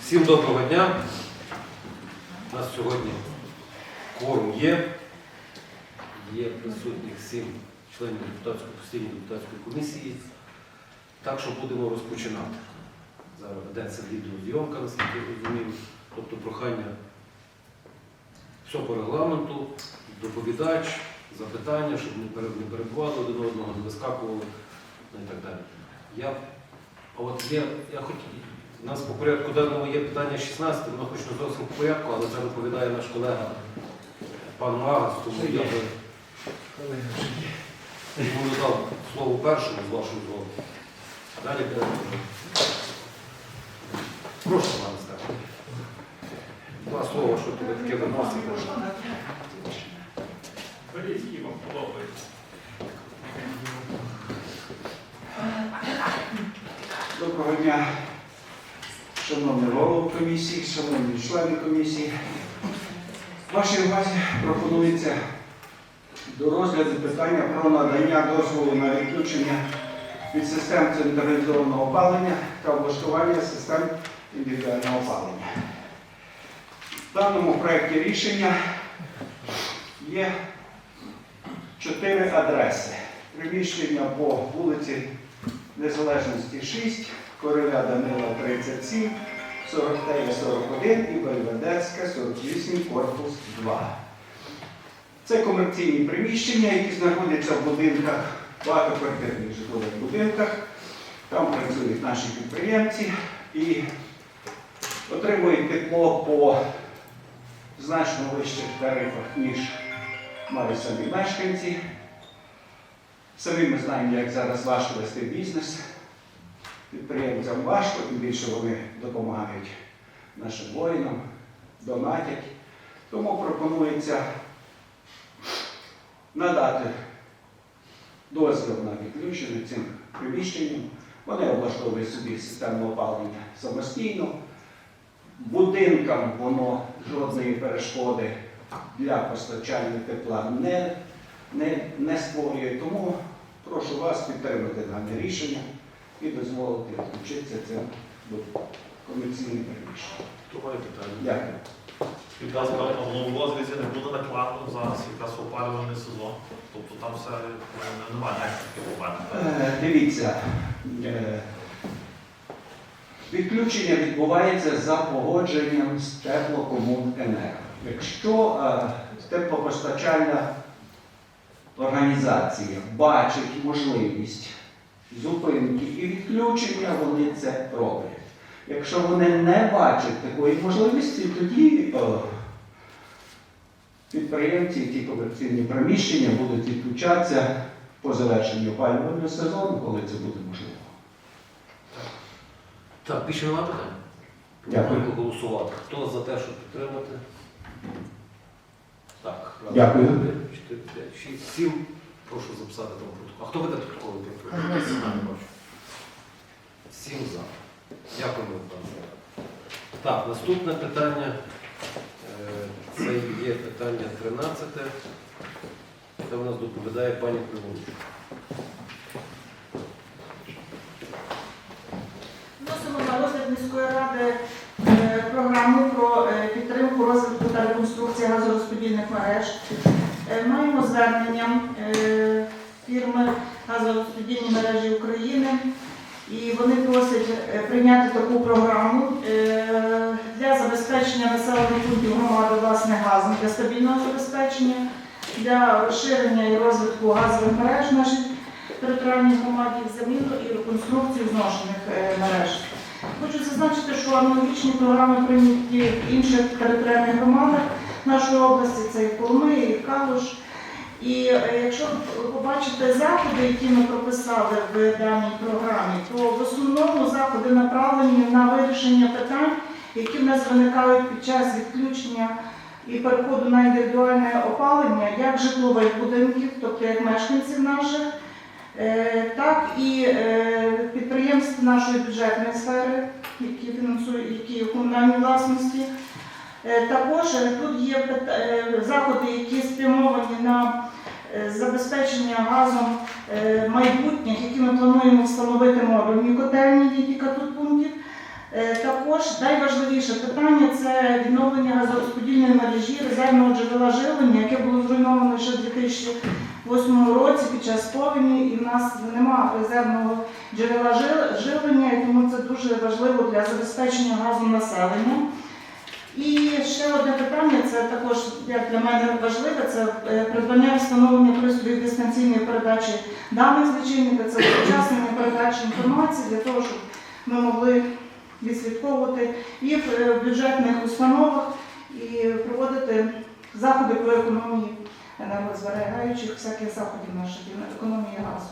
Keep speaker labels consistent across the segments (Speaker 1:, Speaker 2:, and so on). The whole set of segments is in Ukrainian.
Speaker 1: Всім доброго дня. У нас сьогодні кворум є. Є присутніх сім членів депутатської постійної депутатської комісії. Так що будемо розпочинати. Зараз ведеться відеозйомка, наскільки розумію. Тобто прохання все по регламенту, доповідач, запитання, щоб не перебували один одного, не вискакували ну і так далі. Я, а от є, я хоч, у нас по порядку денному є питання 16, воно хоч не зовсім по порядку, але це доповідає наш колега пан Магас, тому я би йому дав слово першому з вашого дозволу. Далі буде. Прошу, пане Степан. Два слова, що тобі таке виносить.
Speaker 2: Беріть, які вам подобається.
Speaker 3: Доброго дня, шановний голову комісії, шановні члени комісії. Вашій увазі пропонується до розгляду питання про надання дозволу на відключення від систем централізованого опалення та облаштування систем індивідуального опалення. В даному проєкті рішення є чотири адреси. Приміщення по вулиці Незалежності 6, Короля Данила 37, 49, 41 і Бельведерська 48, корпус 2. Це комерційні приміщення, які знаходяться в будинках, багатоквартирних житлових будинках. Там працюють наші підприємці і отримують тепло по значно вищих тарифах, ніж мають самі мешканці. Самі ми знаємо, як зараз важко вести бізнес. Підприємцям важко, тим більше вони допомагають нашим воїнам, донатять. Тому пропонується надати дозвіл на відключення цим приміщенням. Вони облаштовують собі систему опалення самостійно. Будинкам воно жодної перешкоди для постачання тепла не не, не створює. Тому прошу вас підтримати дане рішення і дозволити включитися цим до комерційним приміщенням.
Speaker 1: Хто має питання?
Speaker 3: Дякую.
Speaker 2: Ласка, розвідці не буде накладно зараз якраз опалювальний сезон. Тобто там все е, немає ніяких проблем.
Speaker 3: Е, Дивіться, е, відключення відбувається за погодженням з теплокомуненерго. Якщо теплопостачальна організація бачить можливість зупинки і відключення, вони це роблять. Якщо вони не бачать такої можливості, тоді е, підприємці, ті комерційні приміщення будуть відключатися по завершенню опалювального сезону, коли це буде можливо.
Speaker 1: Так, більше немає питань?
Speaker 3: Дякую.
Speaker 1: Пропоную голосувати. Хто за те, щоб підтримати? Так, раз,
Speaker 3: Дякую.
Speaker 1: два, три, чотири, п'ять, шість, сім. Прошу записати там. А хто веде протокол? Сім за. Дякуємо, пане. Так, наступне питання. е, Це є питання 13. Це в нас доповідає пані Криворуч.
Speaker 4: Вносимо на розгляд міської ради е, програму про е, підтримку розвитку та реконструкції газорозподільних мереж. Маємо звернення фірми газорозподільні мережі України, і вони просять е, прийняти таку програму е, для забезпечення населених пунктів громади власне газом для стабільного забезпечення, для розширення і розвитку газових мереж наших територіальній громаді, заміну і реконструкцію зношених е, мереж. Хочу зазначити, що аналогічні програми прийняті в інших територіальних громадах нашої області, це і Коломиї, і Калуш. І е, якщо ви побачите заходи, які ми прописали в даній програмі, то в основному заходи направлені на вирішення питань, які в нас виникають під час відключення і переходу на індивідуальне опалення, як житлових будинків, тобто як мешканців наших, Е, так і е, підприємств нашої бюджетної сфери, які фінансують, які в комунальній власності. Також тут є заходи, які спрямовані на забезпечення газом е, майбутніх, які ми плануємо встановити модульні котельні, кілька тут пунктів. Е, Також найважливіше питання це відновлення газорозподільної мережі резервного джерела живлення, яке було зруйновано ще в 2008 році під час повені, і в нас немає резервного джерела живлення, тому це дуже важливо для забезпечення газом населення. Ще одне питання, це також як для мене важливе, це е, придбання встановлення пристроїв дистанційної передачі даних з лічильника, це учаснення передачі інформації для того, щоб ми могли відслідковувати і в е, бюджетних установах і проводити заходи по економії енергозберігаючих всяких заходів наших економії газу.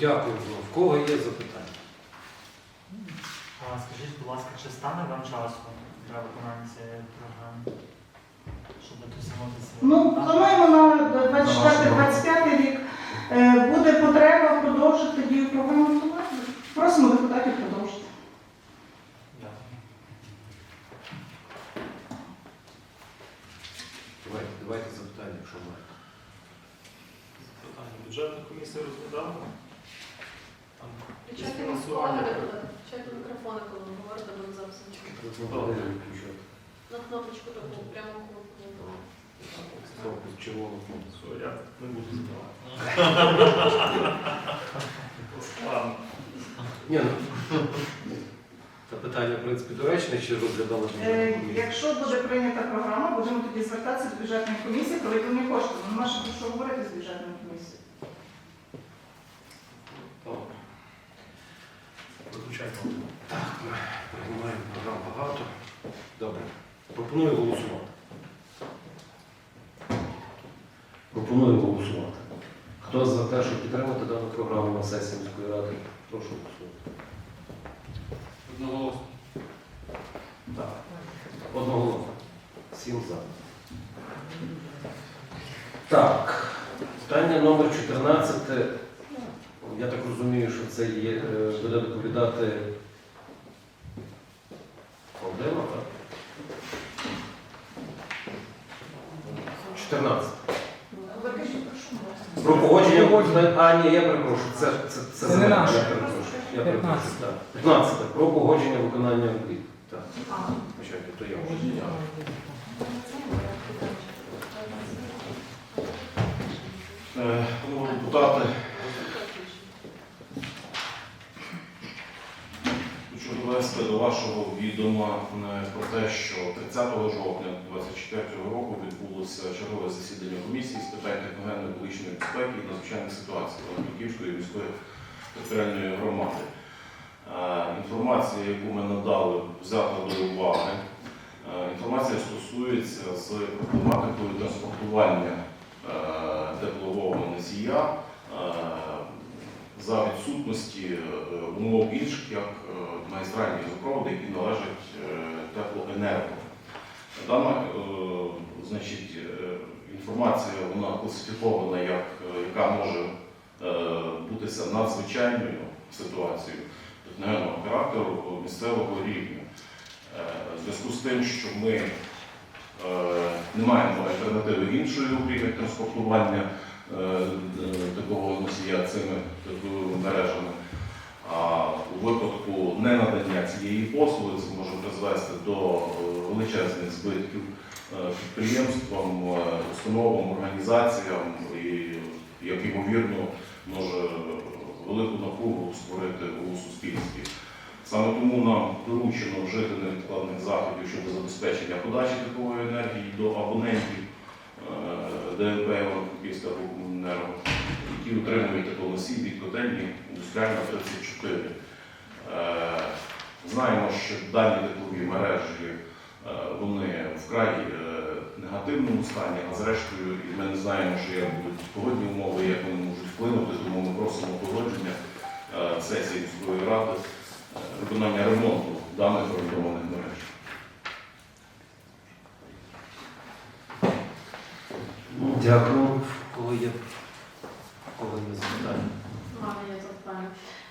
Speaker 1: Дякую. В кого є запитання?
Speaker 5: А Скажіть, будь ласка, чи стане вам часу для виконання цієї програми? Щоб досягнутися?
Speaker 4: Ну, плануємо на 24-25 рік. Е, Буде потреба продовжити дію програми. Просимо депутатів продовжити.
Speaker 1: Давайте, давайте запитання, якщо маєте.
Speaker 2: Питання бюджетна комісія розглядала.
Speaker 6: Включайте мікрофони. Включайте мікрофони, коли ви говорите, бо не чути. На кнопочку таку прямо кнопку.
Speaker 1: Кнопку.
Speaker 2: Я не буду задавати.
Speaker 1: Ні, ну, це питання, в принципі, доречне, чи розглядали
Speaker 4: Е. Якщо буде прийнята програма, будемо тоді звертатися до бюджетної комісії виділення коштів. Ну, Нема про що говорити з бюджетною комісією.
Speaker 1: Добре.
Speaker 2: Виключайте.
Speaker 1: Так, ми приймаємо програм багато. Добре. Пропоную голосувати. Пропоную голосувати. Хто за те, щоб підтримати дану програму на сесії міської ради, прошу голосувати.
Speaker 2: Одноголосно.
Speaker 1: Так. Одноголосно. Сім за. Так. Питання номер 14. Я так розумію, що це є, е, буде доповідати Володимир, так? 14.
Speaker 6: Ви кажіть, прошу.
Speaker 1: Про погодження виконання- А, ні, я перепрошую. Це, це, це,
Speaker 7: Це не наше.
Speaker 1: Я перепрошую. Я перепрошую. Так. 15. Про погодження виконання робіт. Так. Почекайте, то я вже.
Speaker 8: Е, Шановні депутати, хочу довести до вашого відома е, про те, що 30 жовтня 2024 року відбулося чергове засідання комісії з питань техногенно-екологічної безпеки і надзвичайних ситуацій Франківської міської територіальної громади. Інформація, яку ми надали, взята до уваги. Інформація стосується з проблематикою транспортування теплового носія за відсутності е, умов інших, як е, магістральні газопроводи, які належать е, теплоенерго. Дана значить, е, інформація вона класифікована як е, яка може е, бутися надзвичайною ситуацією техногенного характеру місцевого рівня. В зв'язку з тим, що ми не маємо альтернативи іншої окрім транспортування такого носія цими мережами. А у випадку ненадання цієї послуги це може призвести до величезних збитків підприємствам, е, установам, організаціям і, як ймовірно, може велику напругу створити у суспільстві. Саме тому нам доручено вжити невідкладних заходів щодо забезпечення подачі теплової енергії до абонентів е, ДНП Івано-Франківська Комуненерго, які отримують теплоносій від котельні індустріальна 34. Е, Знаємо, що дані теплові мережі е, вони вкрай е, негативному стані, а зрештою і ми не знаємо, що як будуть погодні умови, як вони можуть вплинути, тому ми просимо погодження е, сесії міської ради е, виконання ремонту даних орендованих мереж.
Speaker 1: Дякую. Кого є? Кого є запитання?
Speaker 6: У мене є запитання.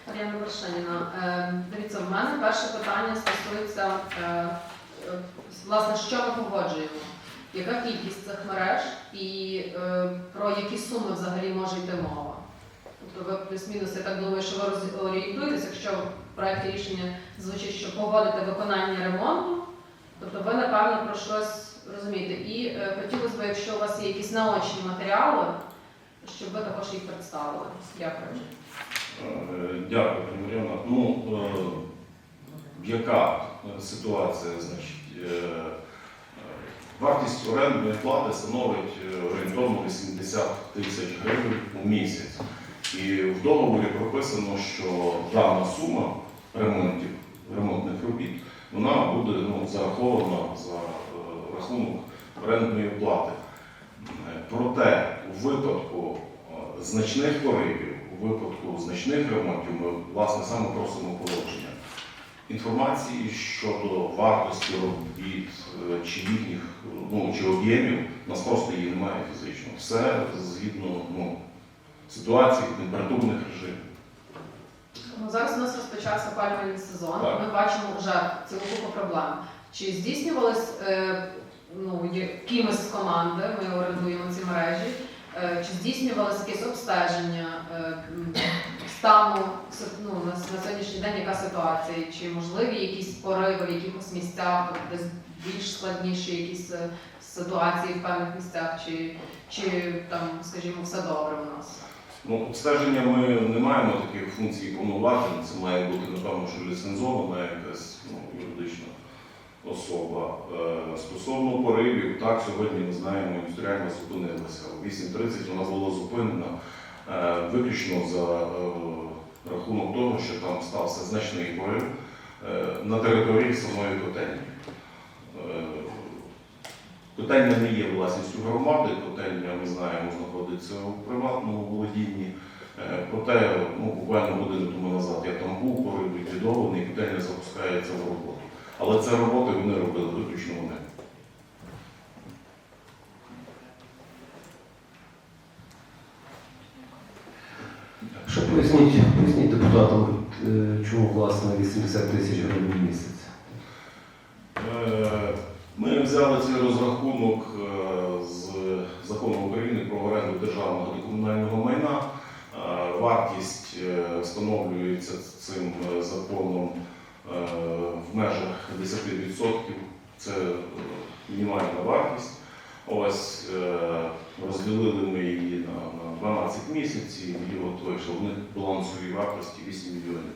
Speaker 6: Мар'яна Вершиніна, е, дивіться, в мене перше питання стосується, е, е, власне, що ми погоджуємо. Яка кількість цих мереж і е, про які суми взагалі може йти мова? Тобто ви плюс-мінус, я так думаю, що ви орієнтуєтесь, якщо в проєкті рішення звучить, що погодити виконання ремонту, тобто ви, напевно, про щось розумієте. І е, хотілося б, якщо у вас є якісь наочні матеріали, щоб ви також їх представили. Дякую.
Speaker 8: Е, Дякую, пані Мар'яна. Ну, е, яка ситуація? Значить, е, е, вартість орендної плати становить е, орієнтовно 80 тисяч гривень у місяць. І в договорі прописано, що дана сума ремонтів, ремонтних робіт, вона буде ну, зарахована за рахунок орендної плати. Проте у випадку значних поривів, у випадку значних ремонтів ми власне саме просимо положення. Інформації щодо вартості робіт е, чи їхніх ну, чи об'ємів, у нас просто її немає фізично. Все згідно ну, ситуації, температурних режимів.
Speaker 6: Ну, Зараз у нас розпочався опалювальний сезон.
Speaker 8: Так.
Speaker 6: Ми бачимо вже цілу купу проблем. Чи здійснювалось е, ну, кимось з команди, ми орендуємо ці мережі, е, чи здійснювалось якесь обстеження е, стану ну, на, на сьогоднішній день, яка ситуація? Чи можливі якісь пориви в якихось місцях, десь більш складніші якісь е, ситуації в певних місцях, чи, чи там, скажімо, все добре у нас?
Speaker 8: Ну, обстеження ми не маємо таких функцій повноважень. Це має бути, напевно, що ліцензована якась ну, юридична особа. Е, стосовно поривів, так, сьогодні ми знаємо, індустріальна зупинилася. О 8.30 вона була зупинена виключно за е, рахунок того, що там стався значний порив е, на території самої котельні. Е, Котельня не є власністю громади, котельня, ми знаємо, знаходиться у приватному володінні. Е, Проте, ну, буквально годину тому назад я там був, порив ліквідований, котельня запускається в роботу. Але це роботи вони робили виключно вони.
Speaker 1: Що поясніть, поясніть депутатам, е, чому власне 80 тисяч гривень в місяць?
Speaker 8: Е, Ми взяли цей розрахунок е, з закону України про оренду державного та комунального майна. Вартість встановлюється цим законом в межах 10%. Це мінімальна вартість. Ось розділили ми її на, на 12 місяців, і от вийшло в них балансовій вартості 8 мільйонів.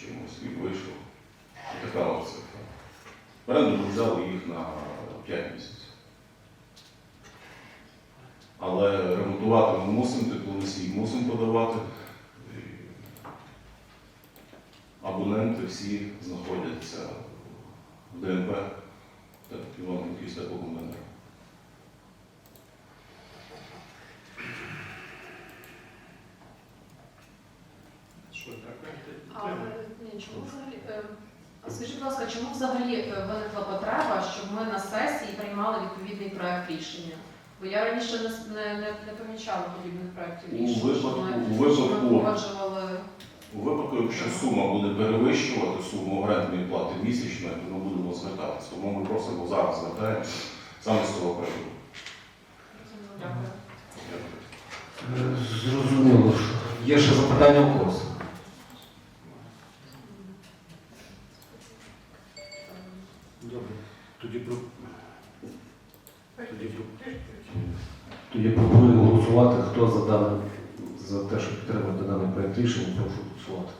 Speaker 8: Чимось і вийшло. Така цифра. Оренду ми взяли їх на 5 місяців. Але ремонтувати ми мусимо, теплоносій мусимо подавати. Абоненти всі знаходяться в ДНП та Івано-Франківська теплокомуненерго.
Speaker 2: Що, дякую.
Speaker 6: Але ні, чому взагалі? е, а Скажіть, будь ласка, чому взагалі е, виникла потреба, щоб ми на сесії приймали відповідний проект рішення? Бо я раніше не, с- не, не, не помічала подібних проєктів
Speaker 8: У
Speaker 6: рішень, що
Speaker 8: випадку-
Speaker 6: ми,
Speaker 8: у
Speaker 6: що ми
Speaker 8: випадку-
Speaker 6: погоджували.
Speaker 8: У випадку, якщо сума буде перевищувати суму орендної плати місячної, то ми будемо звертатися. Тому ми просимо зараз звертаємося саме з цього приводу.
Speaker 6: Дякую.
Speaker 8: Дякую.
Speaker 1: Зрозуміло, що є ще запитання у когось. Добре. Тоді про пропоную голосувати. Хто за дане за те, щоб підтримати даний проект рішення, прошу голосувати.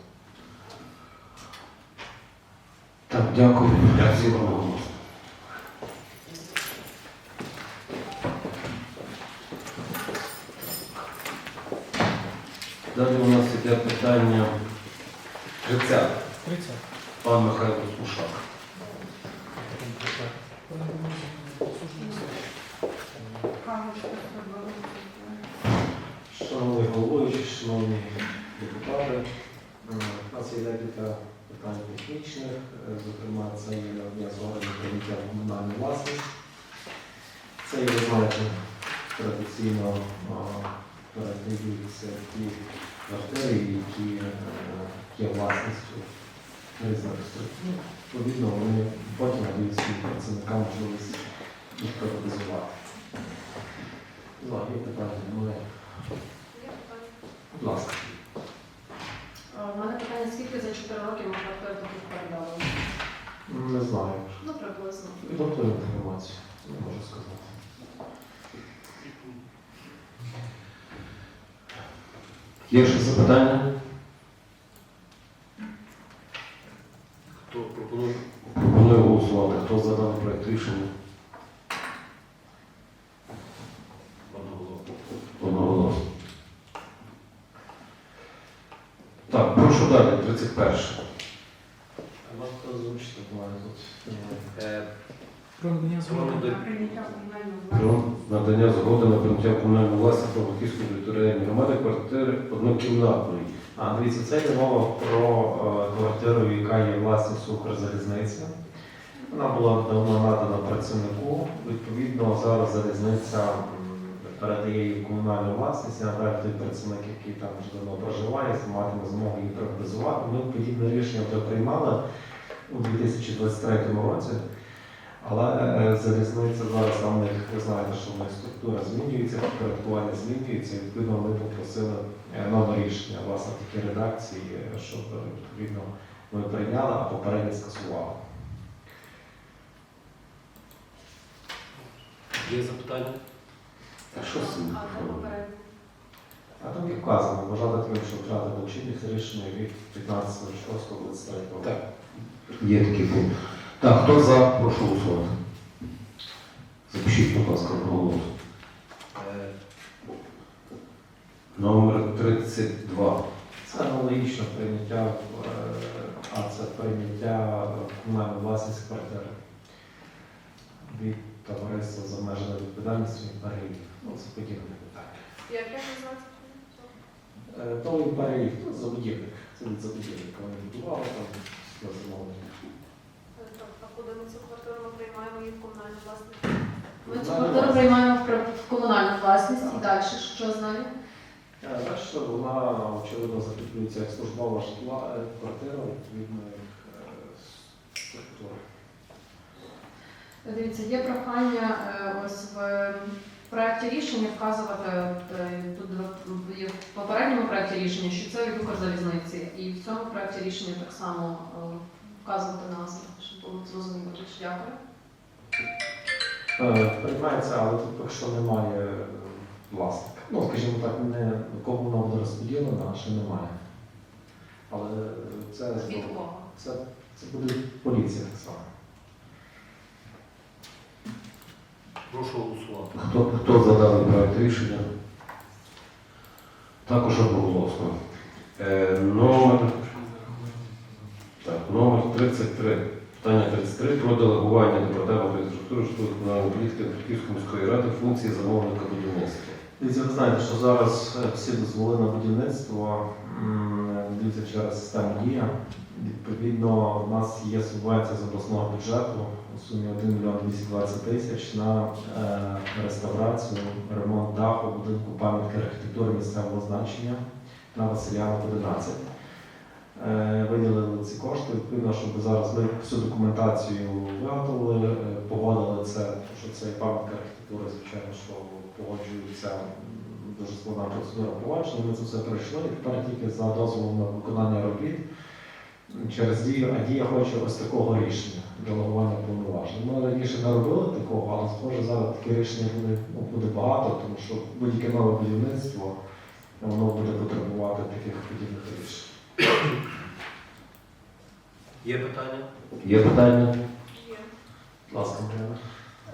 Speaker 1: Так, дякую. Всім одноголосно. Далі у нас іде питання 30.
Speaker 5: 30.
Speaker 1: Пан Михайло Слушак.
Speaker 7: Шановний головуючий, шановні депутати, е, у нас є декілька питань технічних, е, зокрема, це є одне з органів прийняття в комунальну власність. Це є, ви знаєте, традиційно е, передаються ті квартири, які е, є власністю різних структур. Відповідно, вони потім надають своїм працівникам можливість їх приватизувати. Ну, є питання, немає. Будь ласка.
Speaker 6: У мене питання, скільки за 4 роки ми квартир таких передали?
Speaker 7: Не знаю.
Speaker 6: Ну, приблизно.
Speaker 7: Підготую інформацію. Не можу сказати.
Speaker 1: Є ще запитання? Хто пропонує? Пропоную голосувати. Хто за даний проект рішення? Одноголосно. Одноголосно. Так, прошу далі, 31.
Speaker 7: А вам хто озвучити має тут?
Speaker 1: Е,
Speaker 5: Про надання
Speaker 1: Про надання-
Speaker 4: Прийняття комунального
Speaker 1: Про надання згоди на прийняття в комунальну власність Павлогівської територіальної громади квартири однокімнатної.
Speaker 7: А, дивіться, це йде мова про е, квартиру, яка є власністю Укрзалізниці. Вона була давно надана працівнику. Відповідно, зараз залізниця передає її комунальну власність. Жаль, той працівник, який там давно проживає, матиме змогу її приватизувати. Ми подібне рішення вже приймали у 2023 році. Але е, залізниця зараз там ви знаєте, що в них структура змінюється, підпорядкування змінюється. і, Відповідно, ми попросили е, нове рішення власне в такій редакції, е, щоб е, відповідно ми прийняли, а попереднє скасували.
Speaker 1: Є запитання? А що з цим?
Speaker 6: А
Speaker 7: там є вказано, вважати тим, що втрати дочинних рішення від 15.06.23 року.
Speaker 1: Так. Є такий пункт. Так, хто за, прошу голосувати. Запишіть, будь ласка, на голос. Е, Номер 32.
Speaker 7: Це аналогічно прийняття, е, а це прийняття в комунальну власність квартири від товариства з обмеженою відповідальністю імперії. Ну, це подібне питання.
Speaker 6: Як як називається?
Speaker 7: Е, То імперії, ну, забудівник. Це від забудівника. Вони будували там на замовлення.
Speaker 6: А куди ми цю квартиру ми приймаємо її в комунальну власність? Ми цю квартиру приймаємо в комунальну власність і далі що з нею?
Speaker 7: Е, Бачите, вона очевидно закріплюється як службова житла е, квартира відповідної е, структури.
Speaker 6: Дивіться, є прохання е, ось в проєкті рішення вказувати, е, тут в- є в попередньому проєкті рішення, що це від Укрзалізниці, і в цьому проєкті рішення так само е, вказувати назви, щоб було зрозуміло. Дякую.
Speaker 7: Приймається, але тут поки що немає власника. Ну, скажімо так, не кому вона буде розподілена, ще немає. Але це, це, це буде поліція так само.
Speaker 1: Прошу голосувати. Хто, хто за даний проект рішення? Також одноголосно. Е, номер, так, номер 33. Питання 33 про делегування департаменту інфраструктури житлово-комунальної політики Франківської міської ради функції замовника будівництва.
Speaker 7: Ви знаєте, що зараз е, всі дозволи на будівництво дивіться через систему дія. Відповідно, у нас є субвенція з обласного бюджету у сумі 1 мільйон 220 тисяч на е, реставрацію, ремонт даху будинку пам'ятки архітектури місцевого значення на Василяна 11. Е, Виділили ці кошти, відповідно, щоб зараз ми всю документацію виготовили, е, погодили це, що це пам'ятка архітектури, звичайно, що погоджується дуже складна процедура погодження. Ми це все пройшли, і тепер тільки за дозволом на виконання робіт через дію, а дія хоче ось такого рішення делегування повноважень. Ми раніше не робили такого, але схоже зараз таке рішення буде, ну, буде багато, тому що будь-яке нове будівництво воно буде потребувати таких подібних рішень.
Speaker 1: Є питання? Є питання?
Speaker 7: Будь ласка, Марина.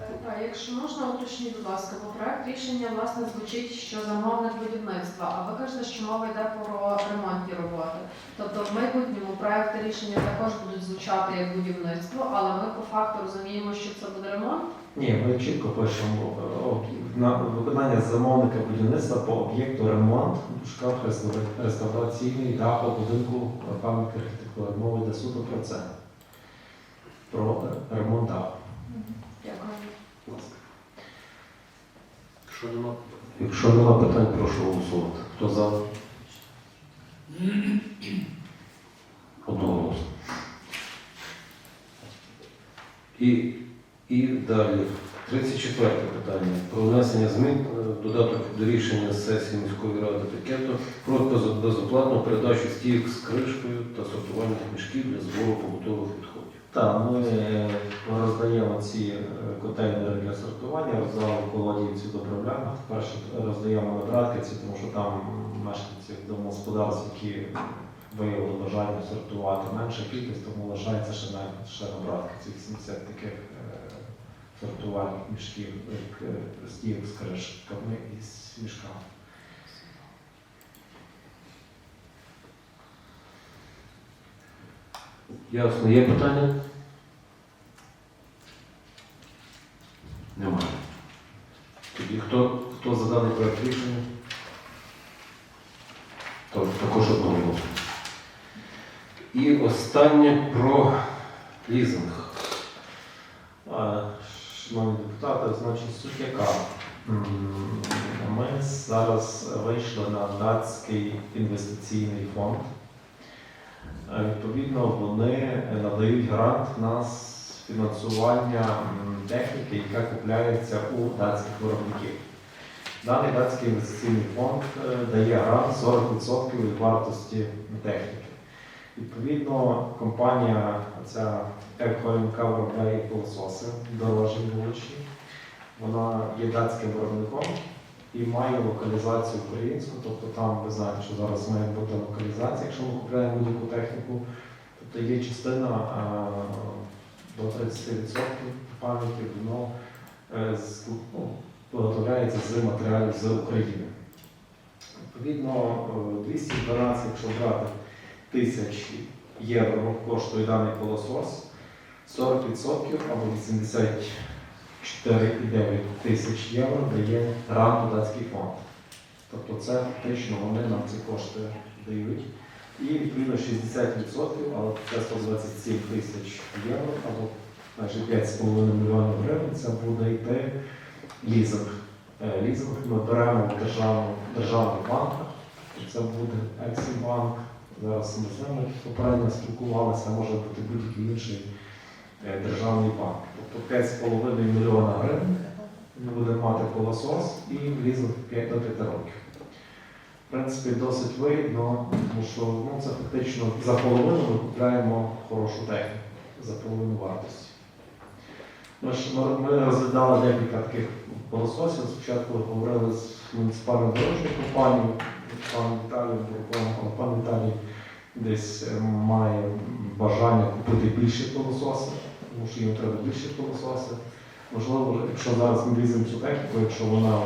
Speaker 6: Е, Так, якщо можна, уточніть, будь ласка, бо проект рішення власне звучить, що замовник будівництва, а ви кажете, що мова йде про ремонтні роботи. Тобто в майбутньому проекти рішення також будуть звучати як будівництво, але ми по факту розуміємо, що це буде ремонт.
Speaker 7: Ні, ми чітко пишемо е, на виконання замовника будівництва по об'єкту ремонт реставра- реставраційний даху будинку е, пам'ятки архітектури. Мова йде суто про це. Про е, ремонт даху.
Speaker 1: Якщо нема, Якщо нема питань, прошу голосувати. Хто за? Одноголосно. І, і далі. 34 питання. Про внесення змін е, додаток до рішення сесії міської ради пакету про безоплатну передачу стійок з кришкою та сортувальних мішків для збору побутових відходів.
Speaker 7: Так, ми е, роздаємо ці е, контейнери для сортування, роздали в Колодіївці до Бровляна. Перше роздаємо на Братківці, тому що там мешканці домогосподарств, які виявили бажання сортувати менша кількість, тому лишається ще на, ще на Братківці 80 таких е, сортувальних мішків, стійок з кришками і з мішками.
Speaker 1: Ясно, є питання? Немає. Тоді хто, хто за даний проект рішення? То також одноголосно. І останнє про лізинг.
Speaker 7: Шановні депутати, значить суть яка. Ми зараз вийшли на датський інвестиційний фонд. Е, Відповідно, вони надають грант на фінансування техніки, яка купляється у датських виробників. Даний датський інвестиційний фонд е, дає грант 40% від вартості техніки. Відповідно, компанія ця ЕКОМК виробляє пилососи дорожні вуличні. Вона є датським виробником і має локалізацію українську, тобто там ви знаєте, що зараз має бути локалізація, якщо ми купуємо будь-яку техніку. Тобто є частина до 30% пам'яті, воно е, ну, виготовляється з матеріалів з України. Відповідно, е, 212, якщо брати тисяч євро коштує даний пилосос, 40% або 84,9 тисяч євро дає грант у датський фонд. Тобто це фактично вони нам ці кошти дають. І відповідно 60%, але це 127 тисяч євро або майже 5,5 мільйонів гривень, це буде йти лізинг. Е, Лізинг ми беремо в державну, державних банках, це буде Ексімбанк, Зараз ми з ними попередньо спілкувалися, може бути будь-який інший державний банк. Тобто 5,5 мільйона гривень ми будемо мати колосос і лізинг 5 до 5 років. В принципі, досить вигідно, тому що ну, це фактично за половину ми купляємо хорошу техніку, за половину вартості. Ми, ж, ми, розглядали декілька таких пилососів. Спочатку говорили з муніципальною дорожньою компанією, пан Віталій пан Віталій десь е, має бажання купити більші пилососи, тому що їм треба більші пилососи. Можливо, якщо зараз ми візьмемо цю техніку, якщо вона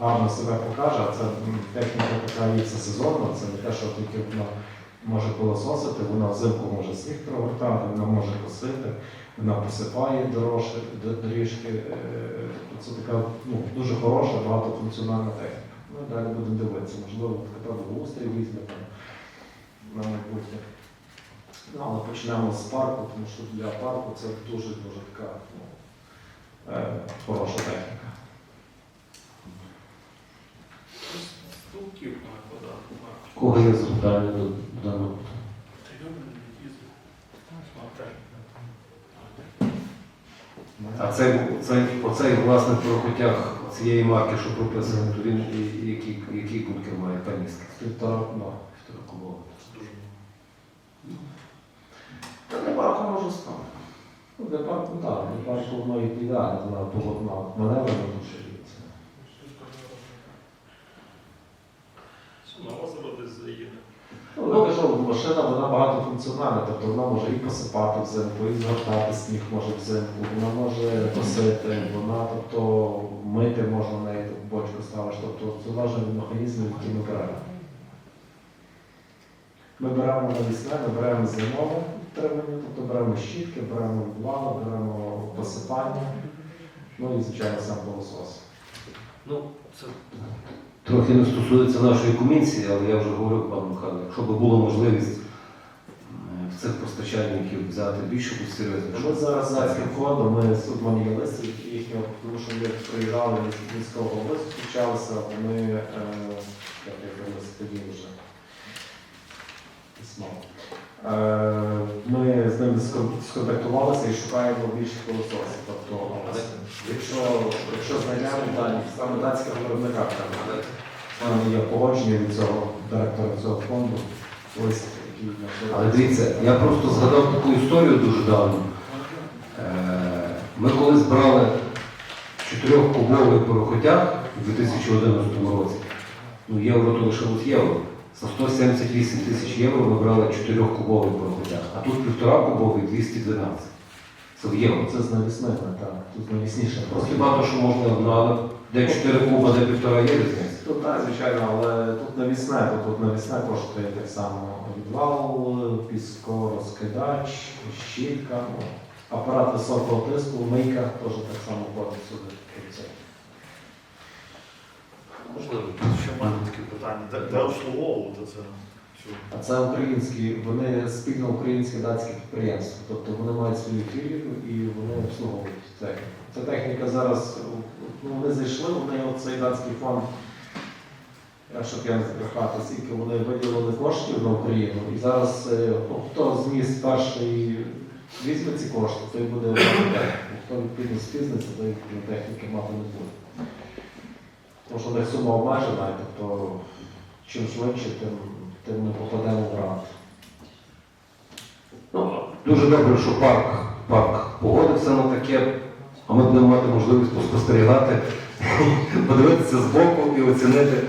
Speaker 7: гарно себе покаже, а це техніка така є всесезонна, це не те, що тільки вона може пилососити, вона взимку може сніг прогортати, вона може косити, вона посипає дорожки, доріжки. Е, Це така ну, дуже хороша, багатофункціональна техніка. Ми далі будемо дивитися, можливо, така благоустрій візьме там на майбутнє. Ну, але почнемо з парку, тому що для парку це дуже-дуже така ну, е, хороша техніка.
Speaker 2: Стовків накладати.
Speaker 1: У Кого є запитання до даного? А цей, цей, оцей власник по хотях цієї марки, що прописано, то він і- і який, який бункер має каністки?
Speaker 7: Півтора ну,
Speaker 1: Чотирикубовий.
Speaker 2: Це дуже много.
Speaker 7: Та для парку може стати. Ну, для парку, так, для парку воно і ідеально, вона полотна маневрена дуже це.
Speaker 2: Все, на озеро десь заїде.
Speaker 7: Ну, я кажу, машина вона багатофункціональна, тобто вона може і посипати взимку, і згортати сніг може взимку, вона може косити, вона, тобто мити можна неї бочку ставиш, тобто залежно від механізмів, які ми беремо. Ми беремо навісне, ми беремо зимове підтримання, тобто беремо щітки, беремо вала, беремо посипання, ну і звичайно сам пилосос.
Speaker 1: Ну, це трохи не стосується нашої комісії, але я вже говорив пану Михайлу, якщо б була можливість е, в цих постачальників взяти більше серйозно.
Speaker 7: Ми зараз за цим фондом, ми в лист їхнього, тому що ми приїжджали з міського голови, зустрічалися, вони, е, як я лист тоді вже письмо. Е, Ми з ними ними скон- сконтактувалися і шукаємо більше пилососів. Тобто, якщо, якщо знайдемо дані, саме датського виробника, там, є погодження від цього директора цього фонду, лист, який
Speaker 1: Але дивіться, я просто згадав таку історію дуже давно. Е, Ми колись брали чотирьохкубовий порохотяг у 2011 році. Ну, євро то лишилось євро. За 178 тисяч євро ми брали чотирьохкубовий порохотяг, а тут півтора кубовий 212. Це в євро.
Speaker 7: Це з навісними, так. Тут навісніше.
Speaker 1: Ну, Хіба то, що можна, ну, але де 4 куба, де півтора є різниця.
Speaker 7: Тут так, звичайно, але тут навісне, то тут навісне коштує так само відвал, піскорозкидач, щітка, ну, апарат високого тиску, мийка теж так само входить сюди.
Speaker 2: Можливо, ще в мене таке питання. Де, де обслуговувати це?
Speaker 7: А це українські, вони спільно українське датське підприємство. Тобто вони мають свою філію і вони обслуговують техніку. Ця техніка зараз, ну, вони зайшли, вони цей датський фонд, щоб я не збрехати, скільки вони виділили коштів на Україну. І зараз е, хто з міст перший візьме ці кошти, той буде мати техніку. Хто відповідно спізниться, той на техніки мати не буде. Тому що них сума обмежена, тобто чим швидше, тим, тим ми попадемо в грант.
Speaker 1: Ну, дуже добре, що парк, парк погодився на таке, а ми будемо мати можливість поспостерігати, подивитися збоку і оцінити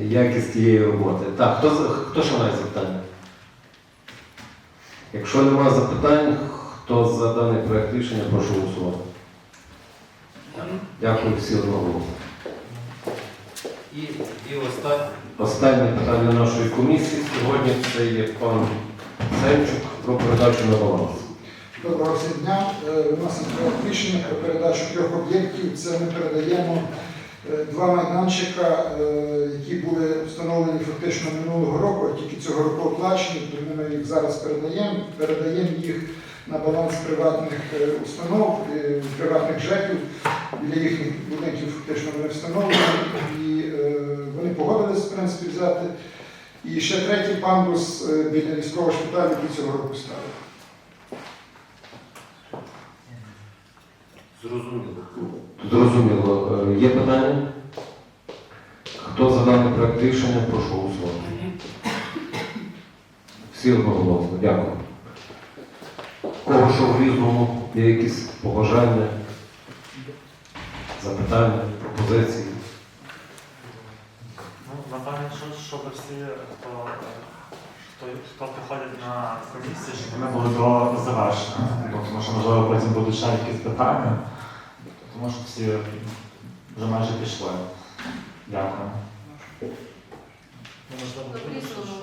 Speaker 1: е, якість тієї роботи. Так, хто, хто ще має запитання? Якщо немає запитань, хто за даний проект рішення, прошу голосувати. Дякую всі одного. І, і останнє. Останнє питання нашої комісії сьогодні це є пан Сенчук про передачу на баланс.
Speaker 9: Доброго всім дня. Е, У нас є рішення про передачу трьох об'єктів. Це ми передаємо е, два майданчика, е, які були встановлені фактично минулого року, а тільки цього року оплачені, тому ми їх зараз передаємо. Передаємо їх на баланс приватних установ, приватних ЖЕКів. Біля їхніх будинків фактично вони встановлені. Погодились, в принципі, взяти. І ще третій пандус е, біля військового шпиталю, який цього року ставили.
Speaker 1: Зрозуміло. Зрозуміло. Е, Є питання? Хто за даний проект рішення, прошу голосувати. Всі одноголосно. Дякую. Кого що в різному є якісь побажання, запитання, пропозиції?
Speaker 5: Ну, напевно, що, щоб всі, хто, хто, хто приходять на комісію, щоб вони були до завершення. Бо Тому що, можливо, потім будуть ще якісь питання. Тому що всі вже майже пішли. Дякую. Ну,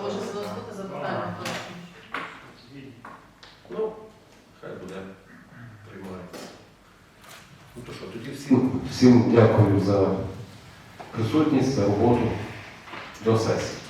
Speaker 6: може бути запитання.
Speaker 1: Ну, хай буде. Приймається. Ну то що, тоді всім, всім дякую за присутність, за роботу. До сесії.